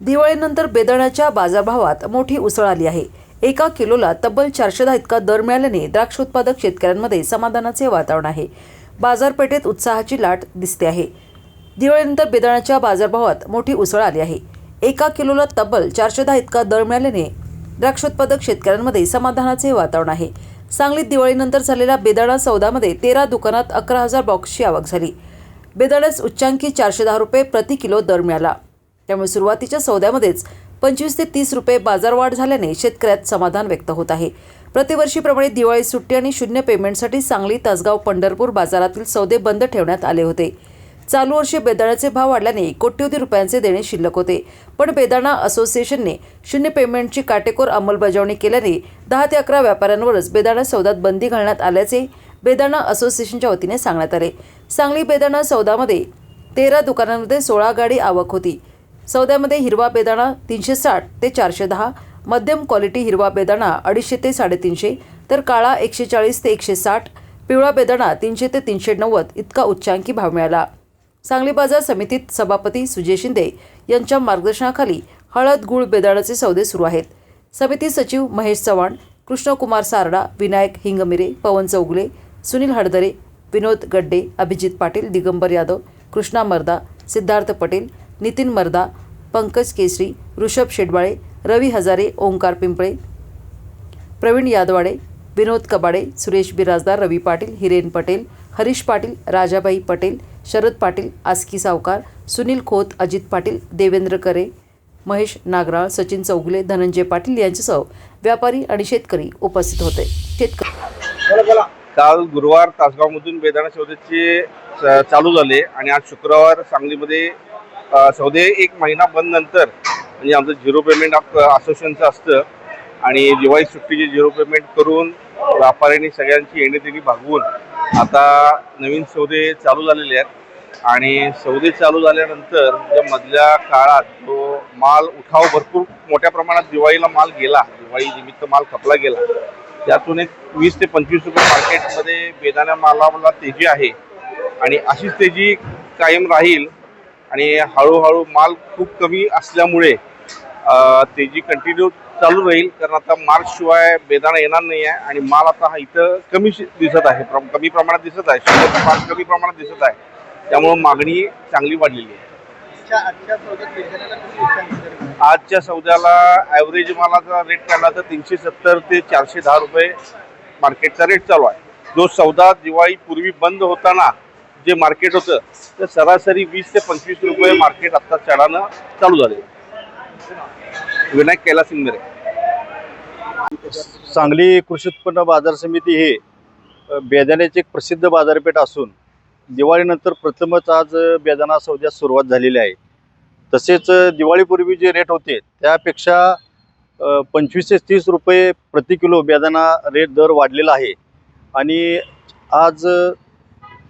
दिवाळीनंतर बेदाण्याच्या बाजारभावात मोठी उसळ आली आहे. एका किलोला तब्बल चारशे दहा इतका दर मिळाल्याने द्राक्ष उत्पादक शेतकऱ्यांमध्ये समाधानाचे वातावरण आहे. बाजारपेठेत उत्साहाची लाट दिसते आहे. दिवाळीनंतर बेदाण्याच्या बाजारभावात मोठी उसळ आली आहे. एका किलोला तब्बल चारशे दहा इतका दर मिळाल्याने द्राक्ष उत्पादक शेतकऱ्यांमध्ये समाधानाचे वातावरण आहे. सांगलीत दिवाळीनंतर झालेल्या बेदाणा सौदामध्ये तेरा दुकानात अकरा हजार बॉक्सची आवक झाली. बेदाण्यास उच्चांकी चारशे दहा रुपये प्रति किलो दर मिळाला. त्यामुळे सुरुवातीच्या सौद्यामध्येच पंचवीस ते तीस रुपये बाजारवाढ झाल्याने शेतकऱ्यात समाधान व्यक्त होत आहे. प्रतिवर्षीप्रमाणे दिवाळी सुट्टी आणि शून्य पेमेंटसाठी सांगली तासगाव पंढरपूर बाजारातील सौदे बंद ठेवण्यात आले होते. चालू वर्षी बेदाण्याचे भाव वाढल्याने कोट्यवधी रुपयांचे देणे शिल्लक होते. पण बेदाणा असोसिएशनने शून्य पेमेंटची काटेकोर अंमलबजावणी केल्याने दहा ते अकरा व्यापाऱ्यांवरच बेदाणा सौद्यात बंदी घालण्यात आल्याचे बेदाणा असोसिएशनच्या वतीने सांगण्यात आले. सांगली बेदाणा सौदामध्ये तेरा दुकानांमध्ये सोळा गाडी आवक होती. सौद्यामध्ये हिरवा बेदाणा तीनशे साठ ते चारशे दहा मध्यम क्वालिटी हिरवा बेदाणा अडीचशे ते साडेतीनशे तर काळा एकशे चाळीस ते एकशे साठ पिवळा बेदाणा तीनशे ते तीनशे नव्वद इतका उच्चांकी भाव मिळाला. सांगली बाजार समितीत सभापती सुजय शिंदे यांच्या मार्गदर्शनाखाली हळद गुळ बेदाणाचे सौदे सुरू आहेत. समिती सचिव महेश चव्हाण कृष्णकुमार सारडा विनायक हिंगमिरे पवन चौगुले सुनील हडदरे विनोद गड्डे अभिजित पाटील दिगंबर यादव कृष्णा मर्दा सिद्धार्थ पटेल नितीन मर्दा पंकज केसरी ऋषभ शेडबाळे रवी हजारे ओंकार पिंपळे प्रवीण यादवाडे विनोद कबाडे सुरेश बिराजदार रवी पाटील हिरेन पटेल हरीश पाटील राजाबाई पटेल शरद पाटील आस्की सावकार सुनील खोत अजित पाटील देवेंद्र करे महेश नागराळ सचिन चौगुले धनंजय पाटील यांच्यासह व्यापारी आणि शेतकरी उपस्थित होते. शेतकरी काल गुरुवार तासगावमधून बेदाणा सौदेचे चालू झाले आणि आज शुक्रवार सांगलीमध्ये सौदे एक महिना बंद नंतर म्हणजे आमचं झिरो पेमेंट असोसिएशनचं असतं. आणि दिवाळी सुट्टीचे झिरो पेमेंट करून व्यापाऱ्यांनी सगळ्यांची येणेदेणी भागवून आता नवीन सौदे चालू झालेले आहेत. आणि सौदे चालू झाल्यानंतर ज्या मधल्या काळात जो माल उठाव भरपूर मोठ्या प्रमाणात दिवाळीला माल गेला. दिवाळी निमित्त माल खपला गेला. त्यातून एक वीस ते पंचवीस रुपये मार्केटमध्ये बेदाण्या मालाला तेजी आहे. आणि अशीच तेजी कायम राहील आणि हळूहळू माल खूप कमी असल्यामुळे अं, तेजी कंटिन्यू चालू राहील कारण आता मार्च शिवाय बेदाणा येणार नाही आहे आणि माल आता हा इथं कमी दिसत आहे. कमी प्रमाणात दिसत आहे. शिल्लक माल कमी प्रमाणात दिसत आहे. त्यामुळं मागणी चांगली वाढलेली आहे. आजच्या सौद्याला ॲव्हरेज मालाचा रेट काढला तर तीनशे सत्तर ते चारशे दहा रुपये मार्केटचा रेट चालू आहे. जो सौदा दिवाळी पूर्वी बंद होताना जे मार्केट होतं ते सरासरी वीस ते पंचवीस रुपये मार्केट आता चढानं चालू झाले. विनायक कैलास इंगरे सांगली कृषी उत्पन्न बाजार समिती हे बेदाण्याची एक प्रसिद्ध बाजारपेठ असून दिवाळीनंतर प्रथमच आज बेदाणा सौद्यास सुरुवात झालेली आहे. तसेच दिवाळीपूर्वी जे रेट होते त्यापेक्षा पंचवीस ते तीस रुपये प्रति किलो बेदाणा रेट दर वाढलेला आहे. आणि आज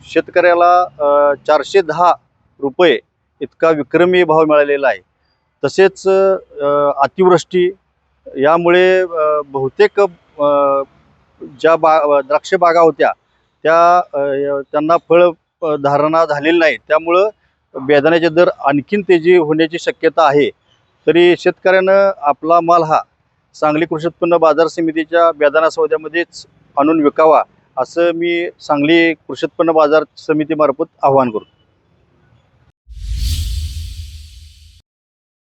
शेतकऱ्याला चारशे दहा रुपये इतका विक्रमी भाव मिळालेला आहे. तसेच अतिवृष्टी यामुळे बहुतेक ज्या बा द्राक्ष बागा होत्या त्या त्यांना फळ धारणा झालेली नाही. त्यामुळं बेदाण्याचे दर आणखीन तेजी होण्याची शक्यता आहे. तरी शेतकऱ्यानं आपला माल हा सांगली कृषी उत्पन्न बाजार समितीच्या बेदाणा सौद्यामध्येच आणून विकावा असं मी सांगली कृषी उत्पन्न बाजार समितीमार्फत आवाहन करतो.